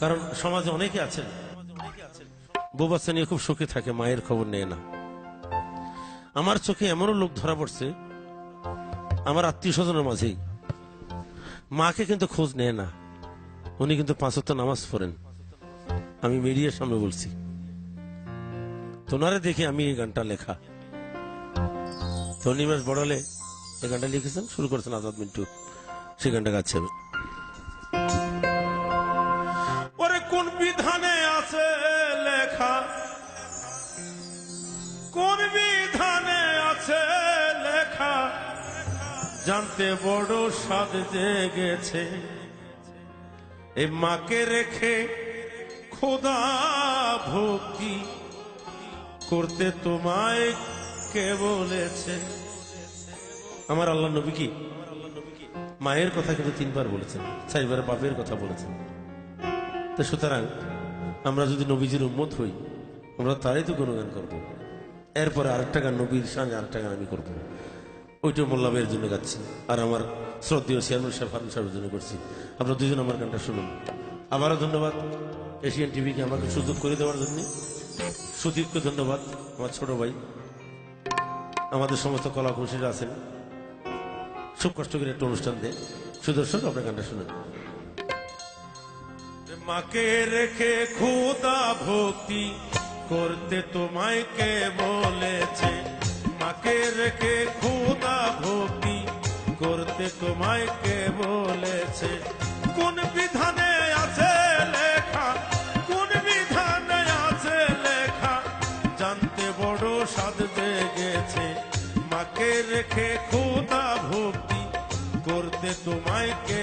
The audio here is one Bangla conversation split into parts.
কারণ সমাজে অনেকে আছেন বাচ্চা নিয়ে খুব সুখে থাকে, মায়ের খবর নেয় না। আমার চোখে এমনও লোক ধরা পড়ছে, আমার আত্মীয় স্বজনের মাঝেই। মাকে কিন্তু খোঁজ নেয় না, উনি কিন্তু পাঁচত্ব নামাজ পড়েন। আমি মিডিয়ার সামনে বলছি, তোনারে দেখে আমি এই গানটা লেখা। ধনী মাস বড়লে এই গানটা লিখেছেন, শুরু করেছেন আজাদ মিন্টু, সেই গানটা গাচ্ছে আমি। বিধানে আছে লেখা। কোন বিধানে আছে লেখা? জানতে বড় স্বাদ জেগেছে। এই মাকে রেখে খোদা ভক্তি করতে তোমায় কে বলেছে? আমার আল্লাহ নবী কি? মায়ের কথা কিন্তু তিনবার বলেছেন চারবার বাপের কথা বলেছেন। তো সুতরাং আমরা যদি নবীজির উম্মত হই, আমরা তারই তো গুণগান করব। এরপরে আরেকটা গান, নবীর সঙ্গে আরেকটা গান আমি করব। ওইটা মোল্লাবের জন্য গাচ্ছি, আর আমার শ্রদ্ধেয় চেয়ারম্যান সাহেব ফারুন সাহেবের জন্য করছি। আপনারা দুজন আমার গানটা শুনুন। আবারও ধন্যবাদ এশিয়ান টিভিকে আমাকে সুযোগ করে দেওয়ার জন্য। সুদীপকে ধন্যবাদ আমার ছোট ভাই। আমাদের সমস্ত কলা কুশলীরা আছেন। খুব কষ্ট করে একটা অনুষ্ঠান দেয়। সুদর্শক, আপনার গানটা শুনেন। মাকে রেখে খুদা ভক্তি করতে তোমায় কে বলেছে? মাকে রেখে খুদা ভক্তি করতে তোমায় কে বলেছে? কোন বিধানে আছে লেখা? কোন বিধানে আছে লেখা? জানতে বড় সাদ জেগেছে। মাকে রেখে খুদা ভক্তি করতে তোমায় কে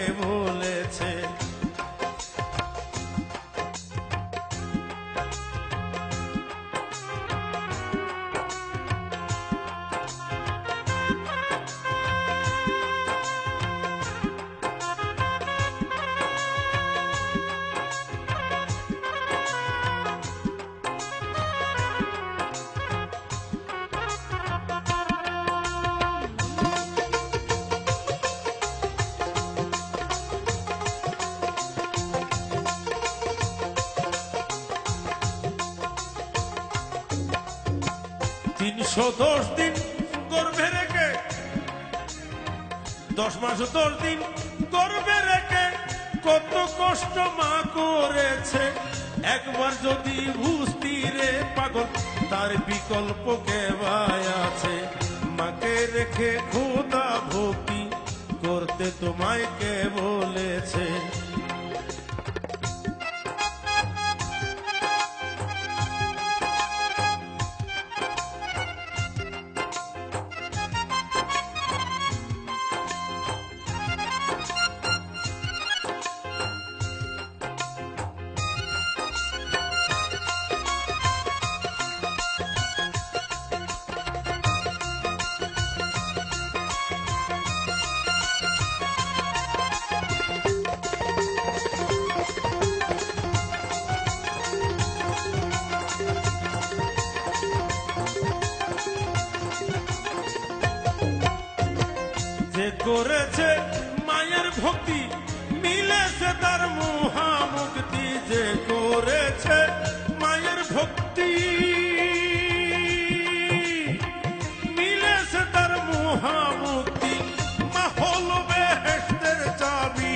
তিনশো দশ দিন গর্ভে রেখে। দশ মাস দশ দিন গর্ভে রেখে। কত কষ্ট মা করেছে। একবার যদি বুঝতি রে পাগল, তার বিকল্প কেবায় আছে? মাকে রেখে খোদা ভক্তি, করতে তোমায় কে করেছে মায়ের ভক্তি মিলেছে তার মহামুক্তি যে করেছে মায়ের ভক্তি। মিলেছে তার মহামুক্তি, মা হল বেহেস্তের চাবি।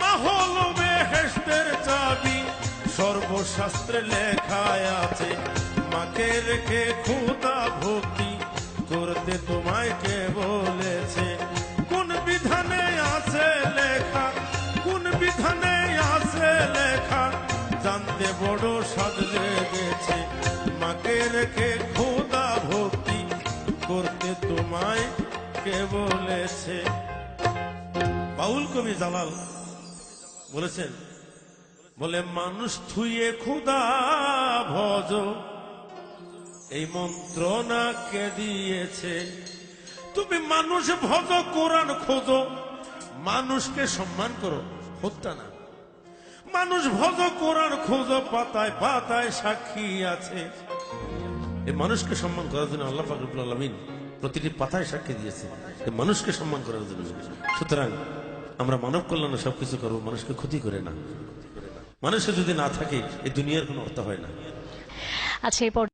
মা হল বেহেস্তের চাবি, সর্বশাস্ত্রে লেখায় আছে, মাকে রেখে খুদা ভক্তি। করতে তোমায় কে বলেছে? কোন বিধানে আছে লেখা? কোন বিধানে আছে লেখা? জানতে বড় সাদ লেগেছে। মাকে রেখে খুদা ভক্তি করতে তোমায় কে বলেছে? বাউল কবি জালাল বলেছেন, বলে, মানুষ থুয়ে খুদা ভজ এই মন্ত্র না কে দিয়েছে? তুমি মানুষ ভজ কোরআন খোঁজো। মানুষকে সম্মান করো, হত্যা না। মানুষ ভজ কোরআন খোঁজো, পাতায় পাতায় সাক্ষী আছে। এই মানুষকে সম্মান করার জন্য আল্লাহ ফাকরুল আলমিন প্রতিটি পাতায় সাক্ষী দিয়েছে। মানুষকে সম্মান করার জন্য। সুতরাং আমরা মানব কল্যাণে সবকিছু করব, মানুষকে ক্ষতি করে না। মানুষের যদি না থাকে, এই দুনিয়ার কোনো অর্থ হয় না। আচ্ছা এরপর